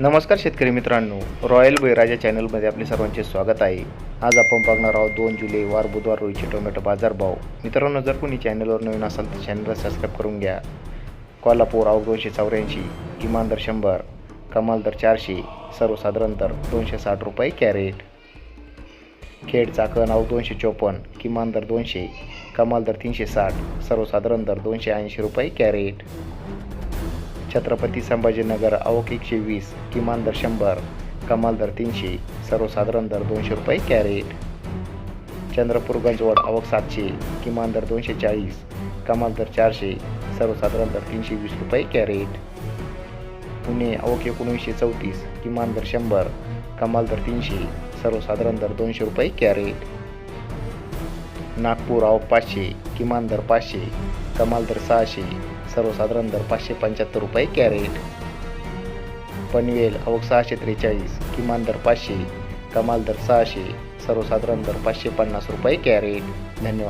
नमस्कार शेतकरी मित्रांनो. रॉयल बळीराजा चॅनलमध्ये आपले सर्वांचे स्वागत आहे. आज आपण बघणार आहोत दोन जुलै वार बुधवार रोईचे टोमॅटो बाजारभाव. मित्रांनो जर कोणी चॅनलवर नवीन असाल तर चॅनलला सबस्क्राईब करून घ्या. कोल्हापूर आव दोनशे चौऱ्याऐंशी किमान दर शंभर कमाल दर चारशे सर्वसाधारण दर दोनशे साठ रुपये कॅरेट. खेड चाकण आव दोनशे चोपन्न किमान दर दोनशे कमाल दर तीनशे साठ सर्वसाधारण दर दोनशे ऐंशी रुपये कॅरेट. छत्रपती संभाजीनगर आवक एकशे वीस किमान दर शंभर कमाल दर तीनशे सर्वसाधारण दर दोनशे रुपये कॅरेट. चंद्रपूर गंजवड आवक सातशे किमान दर दोनशे चाळीस कमाल दर चारशे सर्वसाधारण दर तीनशे वीस रुपये कॅरेट. पुणे आवक एकोणीसशे चौतीस किमान दर शंभर कमाल दर तीनशे सर्वसाधारण दर दोनशे रुपये कॅरेट. नागपूर आवक पाचशे किमान दर पाचशे कमाल दर सहाशे सर्वसाधारण दर पाचशे पंच्याहत्तर रुपये कॅरेट. पनवेल आवक सहाशे त्रेचाळीस किमान दर पाचशे कमाल दर सहाशे सर्वसाधारण दर पाचशे पन्नास रुपये कॅरेट. धन्यवाद.